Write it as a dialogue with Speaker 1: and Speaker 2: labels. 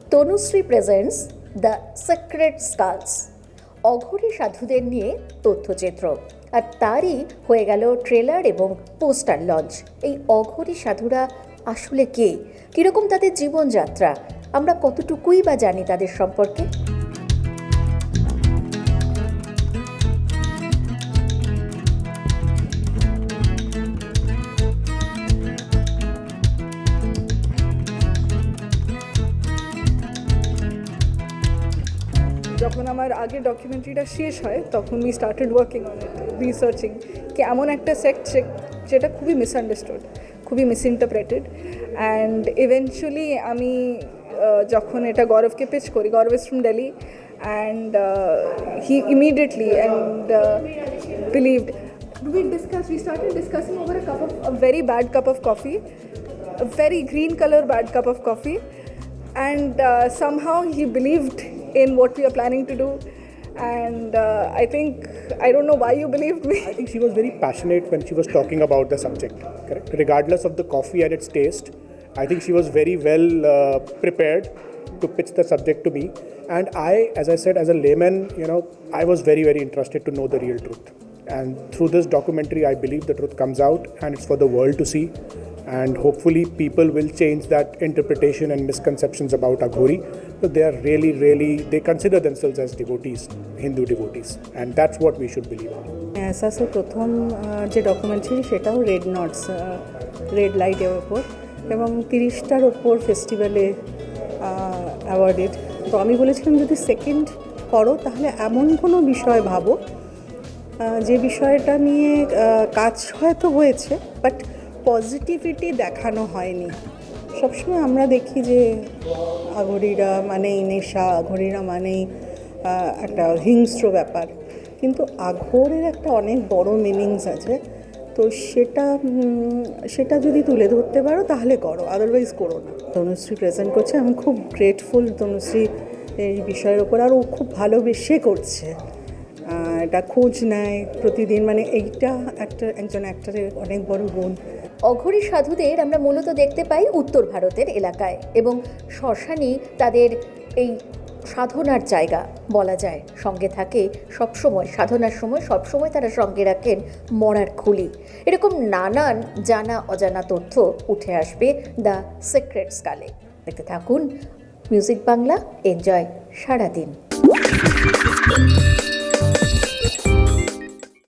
Speaker 1: Tanushree presents the secret skulls Aghori সাধুদের নিয়ে তথ্যচিত্র। আর তারই হয়ে গেল ট্রেলার এবং পোস্টার লঞ্চ এই অঘরী সাধুরা আসলে কে? কীরকম তাদের জীবনযাত্রা? আমরা কতটুকুই বা জানি তাদের সম্পর্কে?
Speaker 2: যখন আমার আগে ডকুমেন্টারিটা শেষ হয় তখন we started working on it researching কি এমন একটা সেক্ট যেটা খুবই মিসআন্ডারস্টুড খুবই মিসইন্টারপ্রেটেড অ্যান্ড ইভেনচুয়ালি আমি আহ, যখন এটা গৌরবকে পিচ করি Gaurav is from Delhi and he immediately and believed we discussed we started discussing over a cup of a very bad cup of coffee a very green color bad cup of coffee and uh, somehow he believed in what we are planning to do and uh, i think i don't know why you believed me
Speaker 3: I think she was very passionate when she was talking about the subject, correct? Regardless of the coffee and its taste, I think she was very well uh, prepared to pitch the subject to me. And I, as I said, as a layman, you know, I was very, very interested to know the real truth. And through this documentary, I believe the truth comes out and it's for the world to see. And hopefully, people will change that interpretation and misconceptions about Aghori. But they are really, really, they consider themselves as devotees, Hindu devotees. And that's what we should believe.
Speaker 4: অ্যাসাসের প্রথম আহ, যে documentary সেটাও red নটস red লাইটের ওপর এবং তিরিশটার ওপর ফেস্টিভ্যালে অ্যাওয়ার্ডেড তো আমি বলেছিলাম যদি সেকেন্ড করো তাহলে এমন কোনো বিষয় ভাবো যে বিষয়টা নিয়ে কাজ হয়তো হয়েছে বাট পজিটিভিটি দেখানো হয়নি। সবসময় আমরা দেখি যে আঘরিরা মানেই নেশা, আঘরিরা মানেই একটা হিংস্র ব্যাপার। কিন্তু আঘরের একটা অনেক বড় মিনিংস আছে। তো সেটা সেটা যদি তুলে ধরতে পারো তাহলে করো আদারওয়াইজ করো না। তনুশ্রী প্রেজেন্ট করছে, আমি খুব গ্রেটফুল তনুশ্রী এই বিষয়ের ওপর। আর ও খুব ভালোবেসে করছে। এটা খোঁজ নেয় প্রতিদিন। মানে এইটা একটা, একজন অ্যাক্টারের অনেক বড় গুণ।
Speaker 1: অঘরী সাধুদের আমরা মূলত দেখতে পাই উত্তর ভারতের এলাকায় এবং শ্মশানই তাদের এই সাধনার জায়গা বলা যায়। সঙ্গে থাকে সবসময়, সাধনার সময় সবসময় তারা সঙ্গে রাখেন মরার খুলি। এরকম নানান জানা অজানা তথ্য উঠে আসবে দ্য সিক্রেট স্কালে দেখতে থাকুন, মিউজিক বাংলা, এনজয় সারাদিন।